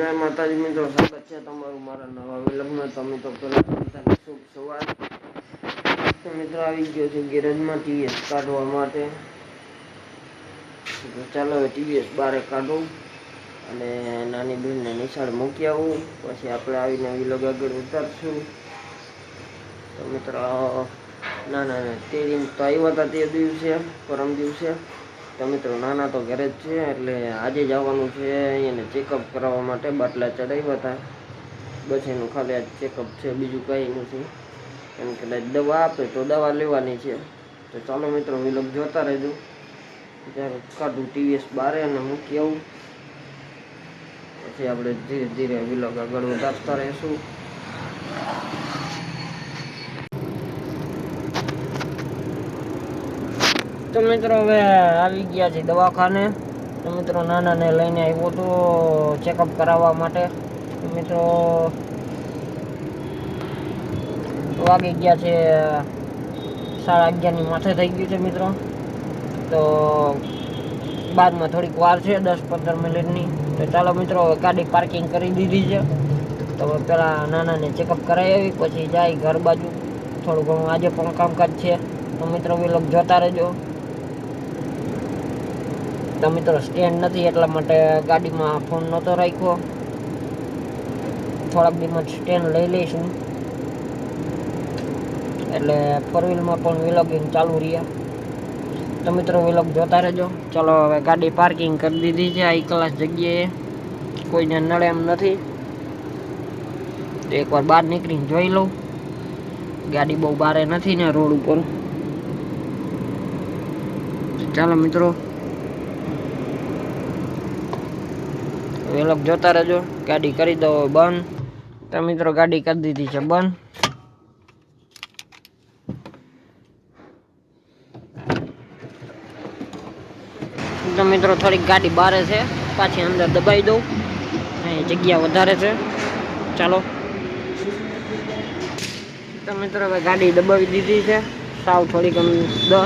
જય માતાજી મિત્રો, સ્વાગત છે તમારું મારા નવા વિલગમાં. તમે તો પહેલા શુભ સવાર. મિત્રો, આવી ગયો છે ગેરેજમાં ટીવીએસ કાઢવા માટે. ચાલો હવે ટીવીએસ બારે કાઢું અને નાની બહેનને નિશાળ મૂકી આવું. પછી આપણે આવીને વિલોગ આગળ ઉતારશું તો મિત્રો ના ના ના તે દિન તો આવ્યા હતા તે દિવસે, પરમ દિવસે. તો મિત્રો, નાના તો ઘરે જ છે એટલે આજે જ આવવાનું છે એને ચેકઅપ કરાવવા માટે, બાટલા ચડાવ્યા હતા. બસ એનું ખાલી આજ ચેકઅપ છે, બીજું કંઈ નથી. એમ કદાચ દવા આપે તો દવા લેવાની છે. તો ચાલો મિત્રો વિલોગ જોતા રહેજો. જ્યારે કાઢું ટીવીએસ બારે અને મૂકી આવું. પછી આપણે ધીરે ધીરે વિલગ આગળ વધારતા રહીશું. તો મિત્રો હવે આવી ગયા છે દવાખાને. તો મિત્રો નાનાને લઈને આવ્યો હતો ચેકઅપ કરાવવા માટે. મિત્રો વાગી ગયા છે સાડા અગિયારની માથે થઈ ગયું છે મિત્રો. તો બાદમાં થોડીક વાર છે, દસ પંદર મિનિટની. તો ચાલો મિત્રો ગાડી પાર્કિંગ કરી દીધી છે. તો પેલા નાનાને ચેકઅપ કરાવી આવી, પછી જાય ઘર બાજુ. થોડું ઘણું આજે પણ કામકાજ છે. તો મિત્રો વિલોક જોતા રહેજો. તો મિત્રો સ્ટેન્ડ નથી એટલા માટે ગાડીમાં ફોન નહોતો રાખ્યો. થોડાક દીમાં સ્ટેન્ડ લઈ લઈશું. એટલે ફોર પણ વિલોગિંગ ચાલુ રહ્યા. તો મિત્રો વિલોગ જોતા રહેજો. ચલો હવે ગાડી પાર્કિંગ કરી દીધી છે આ ક્લાસ જગ્યાએ. કોઈને નડે એમ નથી. એકવાર બહાર નીકળીને જોઈ લઉં. ગાડી બહુ બારે નથી ને રોડ ઉપર. ચાલો મિત્રો વેલોક જોતા રહેજો. ગાડી કરી દો, બંધ. તો મિત્રો, ગાડી કરી દીધી છે, બંધ. તો મિત્રો, થોડીક ગાડી બારે છે. પાછી અંદર દબાઈ દઉં. અહીં જગ્યા વધારે છે. ચાલો. તો મિત્રો, હવે ગાડી દબાવી દીધી છે. સાવ થોડીક આમ દ તો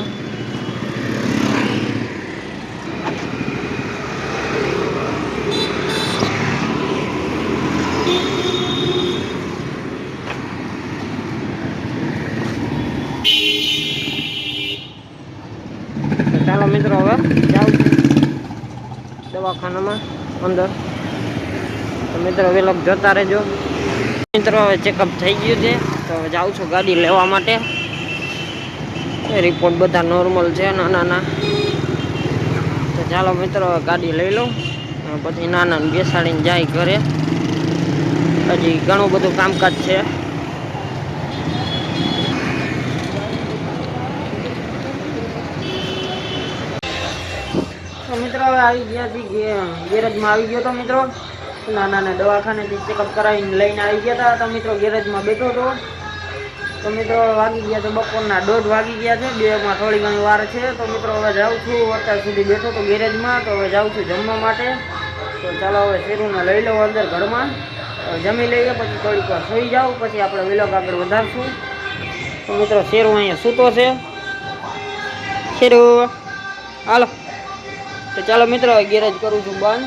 ચાલો મિત્રો હવે દવાખાનામાં, અંદર. તો મિત્રો વેલોક જોતા રહેજો. મિત્રો, હવે ચેકઅપ થઈ ગયું છે. તો હવે જાઉં છું ગાડી લેવા માટે. રિપોર્ટ બધા નોર્મલ છે નાના નાના તો ચાલો મિત્રો, હવે ગાડી લઈ લઉં. પછી નાના બેસાડીને જાય ઘરે. હજી ઘણું બધું કામકાજ છે. તો મિત્રો, હવે આવી ગયા છીએ ગેરેજમાં આવી ગયો તો મિત્રો. નાના દવાખાનેથી ચેકઅપ કરાવીને લઈને આવી ગયા હતા તો મિત્રો, ગેરેજમાં બેઠો હતો તો મિત્રો વાગી ગયા છે બપોરના દોઢ વાગી ગયા છે. બેમાં થોડી ઘણી વાર છે. તો મિત્રો, હવે જાઉં છું. અત્યાર સુધી બેઠો તો ગેરેજમાં. તો હવે જાઉં છું જમવા માટે. તો ચાલો હવે શેરુને લઈ લઉં અંદર ઘરમાં. જમી લઈએ, પછી થોડીક વાર સુઈ જાઉં. પછી આપણે વિલોગ આગળ વધારશું. તો મિત્રો, શેરુ અહીંયા સૂતો છે. શેરુ, હાલો. તો ચાલો મિત્રો ગેરેજ કરું છું બંધ.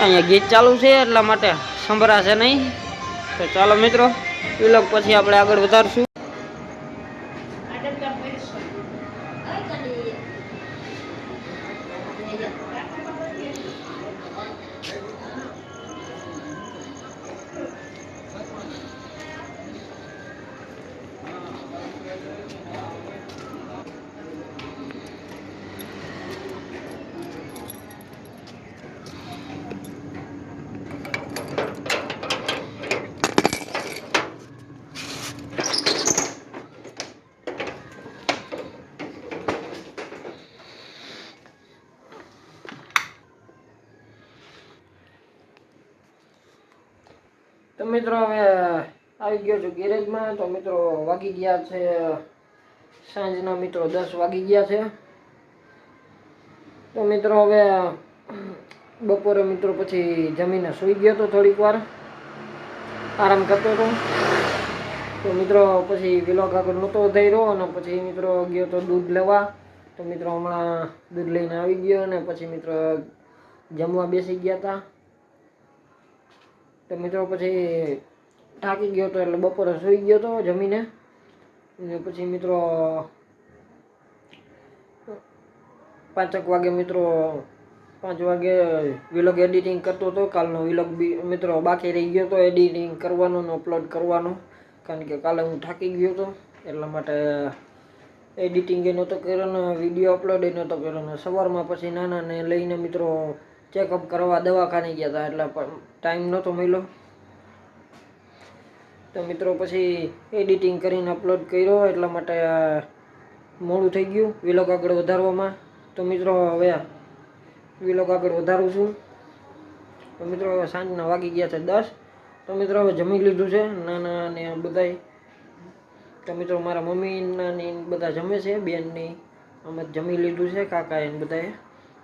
અહીંયા ગીત ચાલુ છે એટલા માટે સંભળાશે નહીં. તો ચાલો મિત્રો વિલોક પછી આપણે આગળ વધારશું તો મિત્રો હવે આવી ગયો છું ગેરેજમાં, તો મિત્રો વાગી ગયા છે, સાંજના મિત્રો દસ વાગી ગયા છે. તો મિત્રો હવે બપોરે મિત્રો પછી જમીને સૂઈ ગયો હતો થોડીક વાર. આરામ કરતો હતો. તો મિત્રો પછી વિલોગ આગળ નહોતો થઈ રહ્યો અને પછી મિત્રો ગયો તો દૂધ લેવા. તો મિત્રો હમણાં દૂધ લઈને આવી ગયો અને પછી મિત્રો જમવા બેસી ગયા હતા તો મિત્રો પછી થાકી ગયો તો એટલે બપોરે સૂઈ ગયો તો જમીને. અને પછી મિત્રો પાંચક વાગે મિત્રો પાંચ વાગે વિલોગ એડિટિંગ કરતો હતો. કાલનો વિલોગ બી મિત્રો બાકી રહી ગયો હતો એડિટિંગ કરવાનો ને અપલોડ કરવાનો. કારણ કે કાલે હું થાકી ગયો હતો એટલા માટે એડિટિંગ એ નહોતો કર્યો ને વીડિયો અપલોડ એ નહોતો કર્યો ને સવારમાં પછી નાનાને લઈને મિત્રો ચેકઅપ કરવા દવાખાને ગયા હતા. એટલે ટાઈમ નહોતો મળ્યો. તો મિત્રો પછી એડિટિંગ કરીને અપલોડ કર્યો, એટલા માટે મોડું થઈ ગયું વિલોગ આગળ વધારવામાં. તો મિત્રો હવે વિલોગ આગળ વધારું છું. તો મિત્રો હવે સાંજના વાગી ગયા છે દસ. તો મિત્રો હવે જમી લીધું છે, નાના ને બધાય. તો મિત્રો મારા મમ્મી ને બધા જમે છે બેનની અમે જમી લીધું છે, કાકા એને બધાએ.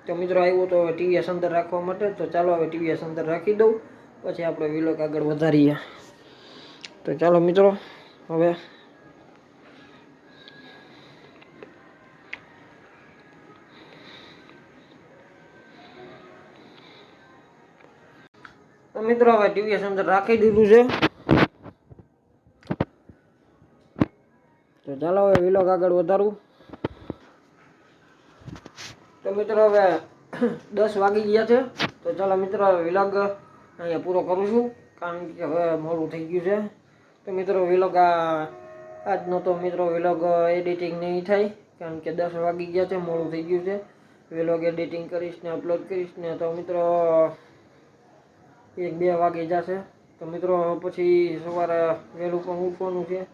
તો મિત્રો આવ્યો તો ટીવીએસ અંદર રાખવા માટે, તો ચાલો હવે ટીવીએસ અંદર રાખી દઉં. પછી આપણે વિલોગ આગળ વધારીએ. તો ચાલો મિત્રો, હવે તો મિત્રો, હવે ટીવીએસ અંદર રાખી દીધું છે. તો ચાલો હવે વિલોગ આગળ વધારું. તો મિત્રો, હવે દસ વાગી ગયા છે. તો ચાલો મિત્રો વિલોગ અહીંયા પૂરો કરું છું. કારણ કે હવે મોડું થઈ ગયું છે. તો મિત્રો વિલોગ આ, આજનો તો મિત્રો વિલોગ એડિટિંગ નહીં થાય, કારણ કે દસ વાગી ગયા છે, મોડું થઈ ગયું છે. વિલોગ એડિટિંગ કરીશ ને અપલોડ કરીશ ને તો મિત્રો, એક બે વાગે જશે. તો મિત્રો પછી સવારે વહેલું પણ ઉઠવાનું છે.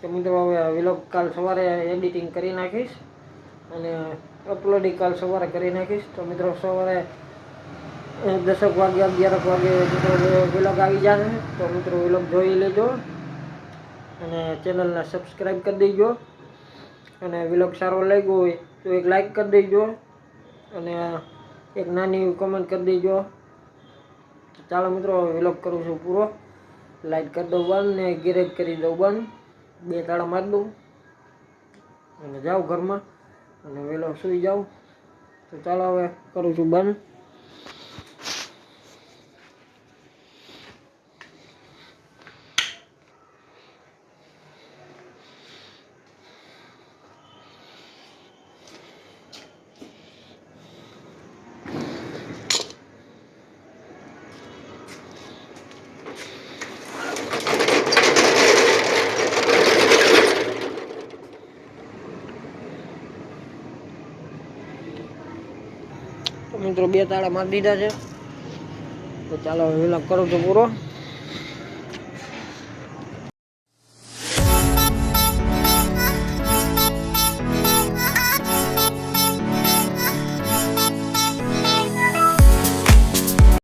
તો મિત્રો હવે વિલોગ કાલ સવારે એડિટિંગ કરી નાખીશ. અને અપલોડિંગ કાલ સવારે કરી નાખીશ. તો મિત્રો સવારે દસક વાગે, અગિયારક વાગે વિલોગ આવી જશે, તો મિત્રો વિલોગ જોઈ લેજો અને ચેનલને સબસ્ક્રાઈબ કરી દેજો. અને વિલોગ સારો લાગ્યો હોય, તો એક લાઈક કરી દેજો અને એક નાની કોમેન્ટ કરી દેજો. ચાલો મિત્રો વિલોગ કરું છું પૂરો. લાઈટ કરી દઉં બંધ ને ગેરેજ કરી દઉં બંધ. બે તાળા મારી દઉં અને જાઉં ઘરમાં અને વહેલો સૂઈ જાઉં. તો ચાલો હવે કરું છું બંધ. મિત્રો બે તાળા મારી દીધા છે. તો ચાલો વિલોગ કરું છું પૂરો.